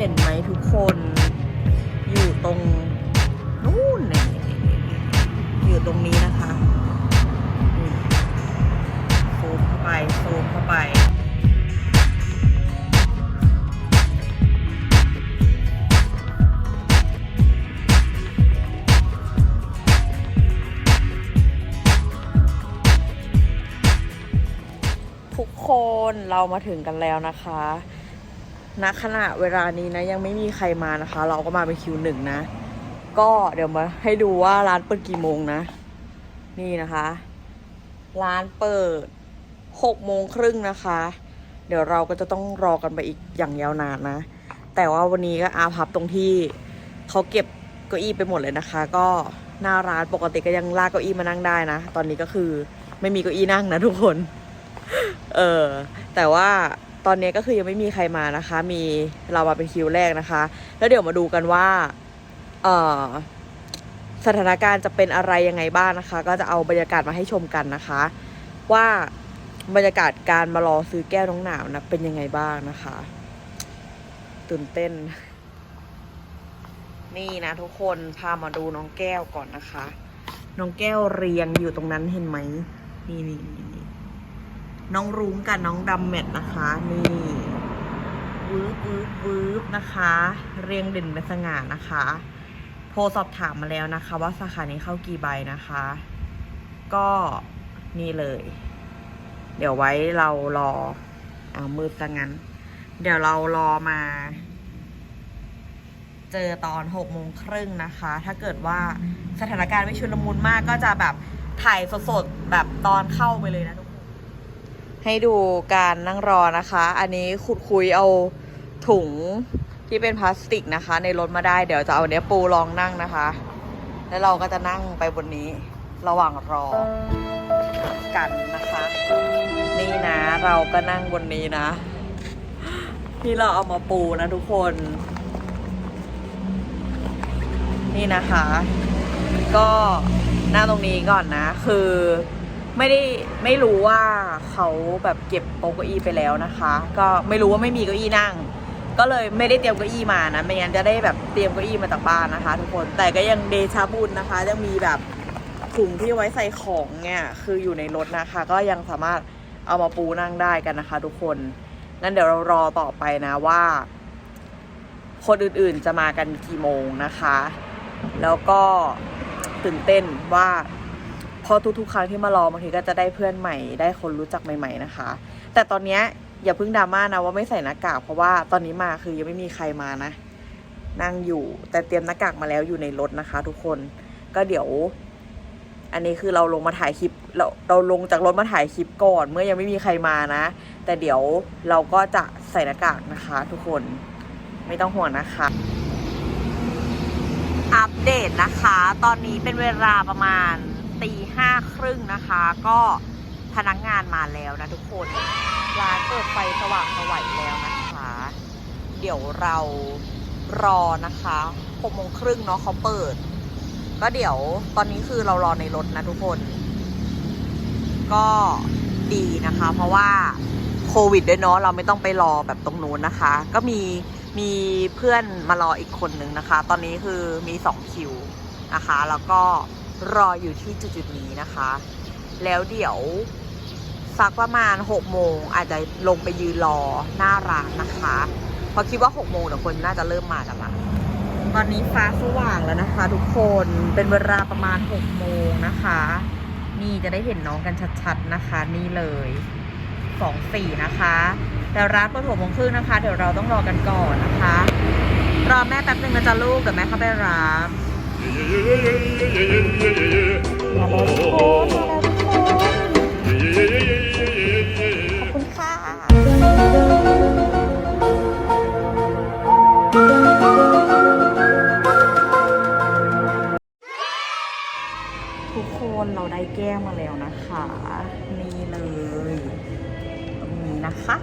เห็นไหมทุกคน อยู่ตรงนู่นเนี่ยอยู่ตรงนี้นะคะนี่ซูมเข้าไปซูมเข้าไปทุกคนเรามาถึงกันแล้วนะคะ ณขณะเวลานี้นะยังไม่มีใครมานะคะ เราก็มาเป็นคิวหนึ่งนะ ก็เดี๋ยวมาให้ดูว่าร้านเปิดกี่โมงนะ นี่นะคะ ร้านเปิดหกโมงครึ่งนะคะ เดี๋ยวเราก็จะต้องรอกันไปอีกอย่างยาวนานนะ แต่ว่าวันนี้ก็อาพับตรงที่เขาเก็บเก้าอี้ไปหมดเลยนะคะ ก็หน้าร้านปกติก็ยังลากเก้าอี้มานั่งได้นะ ตอนนี้ก็คือไม่มีเก้าอี้นั่งนะทุกคน เออแต่ว่า ตอนนี้ก็คือยังไม่มีใครมานะคะ มีเรามาเป็นคิวแรกนะคะ แล้วเดี๋ยวมาดูกันว่าเออสถานการณ์จะเป็นอะไรยังไงบ้างนะคะ ก็จะเอาบรรยากาศมาให้ชมกันนะคะ ว่าบรรยากาศการมารอซื้อแก้วน้องหนาวนะเป็นยังไงบ้างนะคะ ตื่นเต้น นี่นะทุกคนพามาดูน้องแก้วก่อนนะคะ น้องแก้วเรียงอยู่ตรงนั้นเห็นไหมนี่นี่ น้องรุ้งกับน้องดำเม็ดนะคะ นี่วืบวืบวืบนะคะ เรียงเด่นเป็นสง่านะคะ โทรสอบถามมาแล้วนะคะ ว่าสาขานี้เข้ากี่ใบนะคะ ก็นี่เลย เดี๋ยวไว้เรารอเอามืดซะงั้น เดี๋ยวเรารอมา เจอตอนหกโมงครึ่งนะคะ ถ้าเกิดว่าสถานการณ์ไม่ชุลมุนมากก็จะแบบถ่ายสดๆแบบตอนเข้าไปเลยนะทุกคน ให้ดูการนั่งรอนะคะ อันนี้ขุดคุยเอาถุงที่เป็นพลาสติกนะคะ ในรถมาได้เดี๋ยวจะเอาเนี้ยปูลองนั่งนะคะ แล้วเราก็จะนั่งไปบนนี้ระหว่างรอกันนะคะ นี่นะเราก็นั่งบนนี้นะ ที่เราเอามาปูนะทุกคน นี่นะคะ ก็นั่งตรงนี้ก่อนนะ คือ ไม่ได้ไม่รู้ว่าเขาแบบเก็บโต๊ะเก้าอี้ไปแล้วนะคะ ก็ไม่รู้ว่าไม่มีเก้าอี้นั่ง ก็เลยไม่ได้เตรียมเก้าอี้มานะไม่งั้นจะได้แบบเตรียมเก้าอี้มาจากบ้านนะคะ ทุกคนแต่ก็ยังเดชาบุญนะคะ ยังมีแบบถุงที่ไว้ใส่ของเนี่ยคืออยู่ในรถนะคะ ก็ยังสามารถเอามาปูนั่งได้กันนะคะ ทุกคนงั้นเดี๋ยวเรารอต่อไปนะว่า คนอื่นๆจะมากันกี่โมงนะคะ แล้วก็ตื่นเต้นว่า พอทุกๆครั้งที่มารอบางทีก็จะได้เพื่อนใหม่ ได้คนรู้จักใหม่ ๆนะคะ แต่ตอนเนี้ยอย่าเพิ่งดราม่านะว่าไม่ใส่หน้ากากเพราะว่าตอนนี้มาคือยังไม่มีใครมานะ นั่งอยู่ แต่เตรียมหน้ากากมาแล้วอยู่ในรถนะคะ ทุกคนก็เดี๋ยว อันนี้คือเราลงมาถ่ายคลิปเราเราลงจากรถมาถ่ายคลิปก่อน เมื่อยังไม่มีใครมานะ แต่เดี๋ยวเราก็จะใส่หน้ากากนะคะ ทุกคนไม่ต้องห่วงนะคะ อัปเดตนะคะ ตอนนี้เป็นเวลาประมาณ ตีห้าครึ่งนะคะ ก็พนักงานมาแล้วนะทุกคน ร้านเปิดไฟสว่างสวัยแล้วนะคะ เดี๋ยวเรารอนะคะหกโมงครึ่งเนาะเขาเปิด ก็เดี๋ยวตอนนี้คือเรารอในรถนะทุกคน ก็ดีนะคะ เพราะว่าโควิดด้วยเนาะเราไม่ต้องไปรอแบบตรงนู้นนะคะ ก็มีมีเพื่อนมารออีกคนนึงนะคะ ตอนนี้คือมีสองคิวนะคะ แล้วก็ รออยู่ที่จุดๆนี้นะคะ แล้วเดี๋ยวสักประมาณหกโมงอาจจะลงไปยืนรอหน้าร้านนะคะเพราะคิดว่าหกโมงเดี๋ยวคนน่าจะเริ่มมากันละตอนนี้ฟ้าสว่างแล้วนะคะ ทุกคนเป็นเวลาประมาณ6โมงนะคะ นี่จะได้เห็นน้องกันชัดๆนะคะ นี่เลยสองสี่นะคะ แต่ร้านเปิดหัวโมงครึ่งนะคะ เดี๋ยวเราต้องรอกันก่อนนะคะ รอแม่แป๊บนึงนะจ๊ะลูกเดี๋ยวแม่เข้าไปรับ มาแล้วทุกคนมาแล้วทุกคนขอบคุณค่ะทุกคนเราได้แก้วมาแล้วนะคะ นี่เลยตรงนี้นะคะ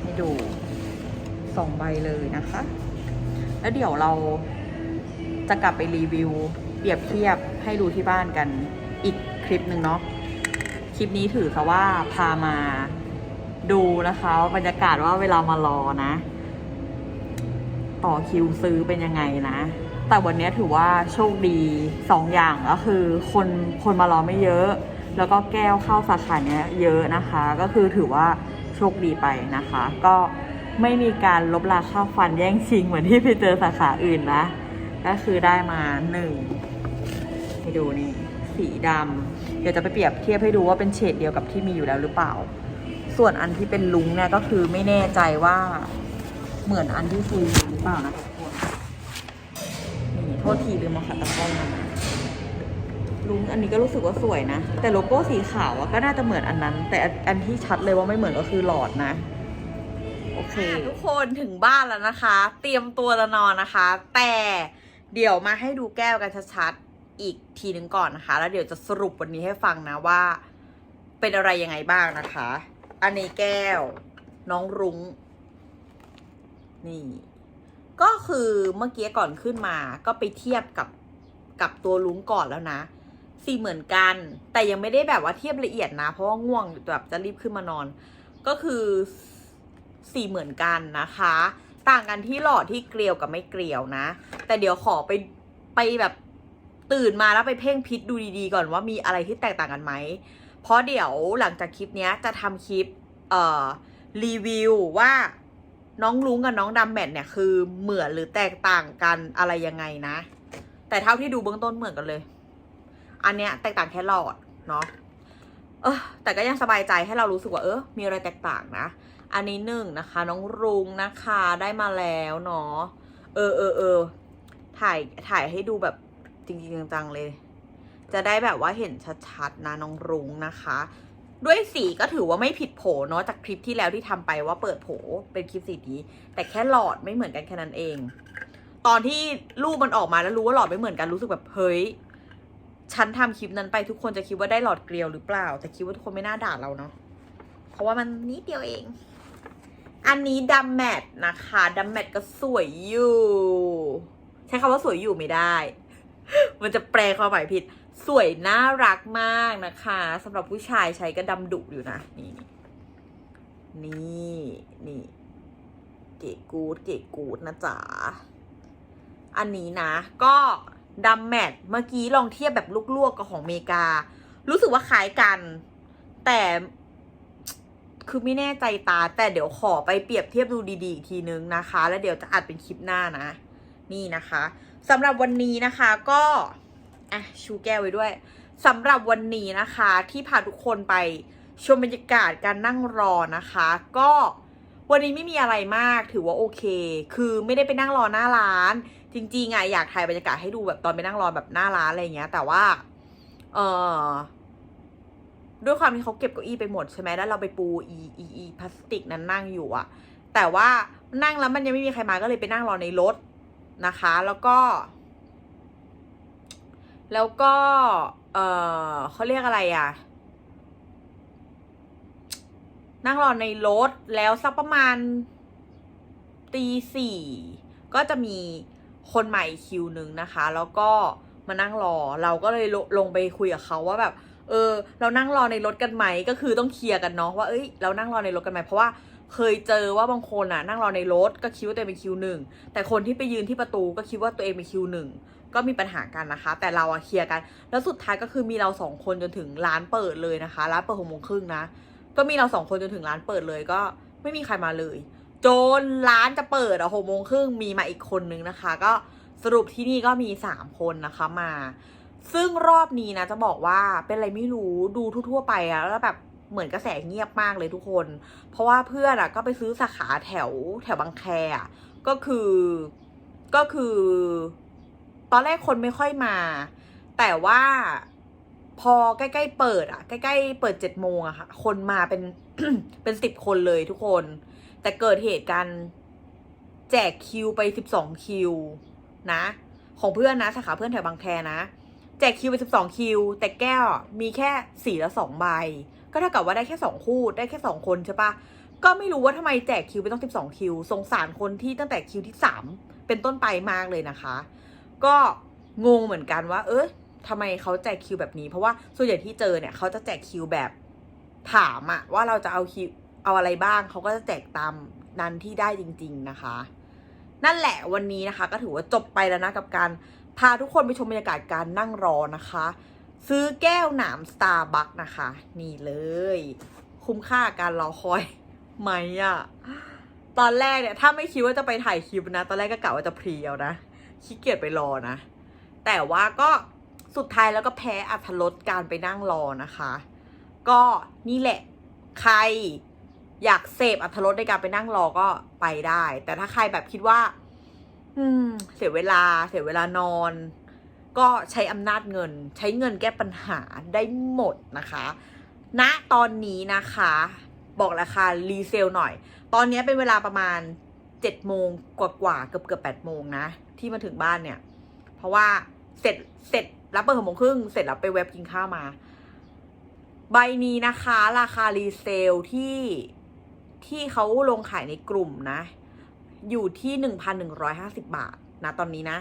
ให้ดูสองใบเลยนะคะ แล้วเดี๋ยวเรา จะกลับไปรีวิว เปรียบเทียบให้ดูที่บ้านกันอีกคลิปหนึ่งเนาะคลิปนี้ถือซะว่าพามาดูนะคะบรรยากาศว่าเวลามารอนะ ต่อคิวซื้อเป็นยังไงนะ แต่วันนี้ถือว่าโชคดีสองอย่างก็คือคนคนมารอไม่เยอะ แล้วก็แก้วเข้าสาขาเนี้ยเยอะนะคะ ก็คือถือว่าโชคดีไปนะคะ ก็ไม่มีการลบราค่าฟันแย่งชิงเหมือนที่ไปเจอสาขาอื่นนะ ก็คือได้มาหนึ่งให้ดูนี่ สีดำเดี๋ยวจะไปเปรียบเทียบให้ดูว่าเป็นเฉดเดียวกับที่มีอยู่แล้วหรือเปล่า ส่วนอันที่เป็นลุงเนี่ยก็คือไม่แน่ใจว่าเหมือนอันที่ซื้อหรือเปล่านะทุกคนนี่โทษทีลืมมาขัดตะกร้องมาลุงอันนี้ก็รู้สึกว่าสวยนะ แต่โลโก้สีขาวอะก็น่าจะเหมือนอันนั้น แต่อันที่ชัดเลยว่าไม่เหมือนก็คือหลอดนะโอเค ทุกคนถึงบ้านแล้วนะคะ เตรียมตัวจะนอนนะคะ แต่ เดี๋ยวมาให้ดูแก้วกันชัดๆ อีกทีหนึ่งก่อนนะคะ แล้วเดี๋ยวจะสรุปวันนี้ให้ฟังนะว่า เป็นอะไรยังไงบ้างนะคะ อันนี้แก้ว น้องรุง้ง นี่ ก็คือเมื่อกี้ก่อนขึ้นมา ก็ไปเทียบกับกับตัวลุงก่อนแล้วนะสีเหมือนกัน แต่ยังไม่ได้แบบว่าเทียบละเอียดนะ เพราะว่าง่วงแบบจะรีบขึ้นมานอน ก็คือสีเหมือนกันนะคะ ต่างกันที่หลอดที่เกลียวกับไม่เกลียวนะ แต่เดี๋ยวขอไปไปแบบตื่นมาแล้วไปเพ่งพิษดูดีๆก่อนว่ามีอะไรที่แตกต่างกันไหม เพราะเดี๋ยวหลังจากคลิปนี้จะทำคลิปเอ่อรีวิวว่าน้องลุงกับน้องดำแมทเนี่ยคือเหมือนหรือแตกต่างกันอะไรยังไงนะ แต่เท่าที่ดูเบื้องต้นเหมือนกันเลย อันเนี้ยแตกต่างแค่หลอดเนาะเออแต่ก็ยังสบายใจให้เรารู้สึกว่าเออมีอะไรแตกต่างนะ อันนี้หนึ่งนะคะ น้องรุ้งนะคะได้มาแล้วเนาะเออเออเออถ่ายถ่ายให้ดูแบบจริงๆจังๆเลย จะได้แบบว่าเห็นชัดๆนะน้องรุ้งนะคะ ด้วยสีก็ถือว่าไม่ผิดโผเนาะจากคลิปที่แล้วที่ทำไปว่าเปิดโผเป็นคลิปสีนี้แต่แค่หลอดไม่เหมือนกันแค่นั้นเอง ตอนที่รูปมันออกมาแล้วรู้ว่าหลอดไม่เหมือนกันรู้สึกแบบเฮ้ยฉันทำคลิปนั้นไปทุกคนจะคิดว่าได้หลอดเกลียวหรือเปล่า แต่คิดว่าทุกคนไม่น่าด่าเราเนาะเพราะว่ามันนิดเดียวเอง อันนี้ดัมแมทนะคะดัมแมทก็สวยอยู่ ใช้คำว่าสวยอยู่ไม่ได้ มันจะแปลความหมายผิด สวยน่ารักมากนะคะสำหรับผู้ชายใช้ก็ดำดุอยู่นะ นี่ นี่นี่เก๋กูดเก๋กูดนะจ๊ะ อันนี้นะ ก็ดัมแมทเมื่อกี้ลองเทียบแบบลวกๆกับของเมกา รู้สึกว่าคล้ายกัน แต่ คือไม่แน่ใจตา แต่เดี๋ยวขอไปเปรียบเทียบดูดีๆอีกทีนึงนะคะ แล้วเดี๋ยวจะอัดเป็นคลิปหน้านะ นี่นะคะสำหรับวันนี้นะคะก็อะชูแก้วไว้ด้วยสำหรับวันนี้นะคะที่พาทุกคนไปชมบรรยากาศการนั่งรอนะคะ ก็วันนี้ไม่มีอะไรมากถือว่าโอเค คือไม่ได้ไปนั่งรอหน้าร้าน จริงๆอะอยากถ่ายบรรยากาศให้ดูแบบตอนไปนั่งรอแบบหน้าร้านอะไรเงี้ย แต่ว่า เออ ด้วยความที่เขาเก็บเก้าอี้ไปหมดใช่ไหมแล้วเราไปปูอีอีอีพลาสติกนั้นนั่งอยู่อะแต่ว่านั่งแล้วมันยังไม่มีใครมาก็เลยไปนั่งรอในรถนะคะ แล้วก็ แล้วก็ เออเขาเรียกอะไรอะนั่งรอในรถแล้วสักประมาณตีสี่ก็จะมีคนใหม่คิวหนึ่งนะคะ แล้วก็มานั่งรอ เราก็เลยลลงไปคุยกับเขาว่าแบบ เออ เรานั่งรอในรถกันไหมก็คือต้องเคลียร์กันเนาะว่าเอ้ยเรานั่งรอในรถกันไหมเพราะว่าเคยเจอว่าบางคนอะนั่งรอในรถก็คิดว่าตัวเองเป็นคิวหนึ่งแต่คนที่ไปยืนที่ประตูก็คิดว่าตัวเองเป็นคิวหนึ่งก็มีปัญหากันนะคะ แต่เราอะเคลียร์กัน แล้วสุดท้ายก็คือมีเราสองคนจนถึงร้านเปิดเลยนะคะร้านเปิดหกโมงครึ่งนะก็มีเราสองคนจนถึงร้านเปิดเลยก็ไม่มีใครมาเลย จนร้านจะเปิดอะหกโมงครึ่งมีมาอีกคนนึงนะคะ ก็สรุปที่นี่ก็มีสามคนนะคะมา ซึ่งรอบนี้นะจะบอกว่าเป็นอะไรไม่รู้ดูทั่วๆไปอะแล้วแบบเหมือนกระแสเงียบมากเลยทุกคน เพราะว่าเพื่อนอะก็ไปซื้อสาขาแถวแถวบางแคอะก็คือก็คือ ตอนแรกคนไม่ค่อยมา แต่ว่าพอใกล้ๆเปิดอะใกล้ๆเปิดเจ็ดโมงอะค่ะ คนมาเป็นเป็นสิบคนเลยทุกคน แต่เกิดเหตุการณ์แจกคิวไปสิบสองคิวนะ ของเพื่อนนะสาขาเพื่อนแถวบางแคนะ แจกคิวไปสิบสองคิว แต่แก้วมีแค่สี่ละสองใบ ก็เท่ากับว่าได้แค่สองคู่ได้แค่สองคนใช่ปะก็ไม่รู้ว่าทำไมแจกคิวไปต้องสิบสองคิว สงสารคนที่ตั้งแต่คิวที่สามเป็นต้นไปมากเลยนะคะ ก็งงเหมือนกันว่า เอ้ยทำไมเขาแจกคิวแบบนี้ เพราะว่าส่วนใหญ่ที่เจอเนี่ยเขาจะแจกคิวแบบถามอะว่าเราจะเอาคิวเอาอะไรบ้างเขาก็จะแจกตามนั้นที่ได้จริง ๆนะคะ นั่นแหละวันนี้นะคะ ก็ถือว่าจบไปแล้วนะกับการ พาทุกคนไปชมบรรยากาศการนั่งรอนะคะ ซื้อแก้วหนามสตาร์บัคนะคะ นี่เลย คุ้มค่าการรอคอยไหมอะตอนแรกเนี่ยถ้าไม่คิดว่าจะไปถ่ายคลิปนะ ตอนแรกก็กะว่าจะเพรียวนะขี้เกียจไปรอนะ แต่ว่าก็สุดท้ายแล้วก็แพ้อัธรสการไปนั่งรอนะคะ ก็นี่แหละใครอยากเสพอัธรสในการไปนั่งรอก็ไปได้ แต่ถ้าใครแบบคิดว่า อืม เสียเวลา เสียเวลานอน ก็ใช้อำนาจเงิน ใช้เงินแก้ปัญหาได้หมดนะคะณตอนนี้นะคะ บอกราคารีเซลหน่อย ตอนนี้เป็นเวลาประมาณเจ็ดโมงกว่าๆเกือบเกือบแปดโมงนะ ที่มาถึงบ้านเนี่ย เพราะว่าเสร็จเสร็จรับเปิดหกโมงครึ่งเสร็จแล้วไปเว็บกินข้าวมา ใบนี้นะคะ ราคารีเซลที่ที่เขาลงขายในกลุ่มนะ อยู่ที่หนึ่งพันหนึ่งร้อยห้าสิบาทนะตอนนี้นะ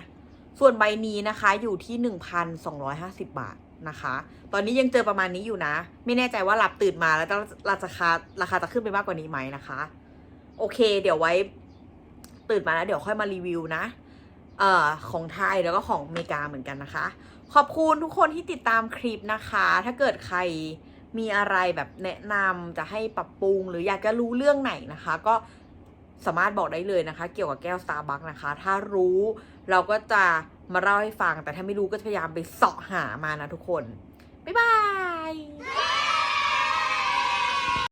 ส่วนใบนี้นะคะอยู่ที่หนึ่งพันสองร้อยห้าสิบาทนะคะ ตอนนี้ยังเจอประมาณนี้อยู่นะ ไม่แน่ใจว่าหลับตื่นมาแล้วราคาราคาจะขึ้นไปมากกว่านี้ไหมนะคะ โอเค เดี๋ยวไว้ตื่นมาแล้วเดี๋ยวค่อยมารีวิวนะเอ่อของไทยแล้วก็ของอเมริกาเหมือนกันนะคะ ขอบคุณทุกคนที่ติดตามคลิปนะคะ ถ้าเกิดใครมีอะไรแบบแนะนำจะให้ปรับปรุง หรืออยากจะรู้เรื่องไหนนะคะ ก็ สามารถบอกได้เลยนะคะ เกี่ยวกับแก้วสตาร์บัคนะคะ ถ้ารู้เราก็จะมาเล่าให้ฟัง แต่ถ้าไม่รู้ก็พยายามไปเสาะหามานะทุกคน บ๊ายบาย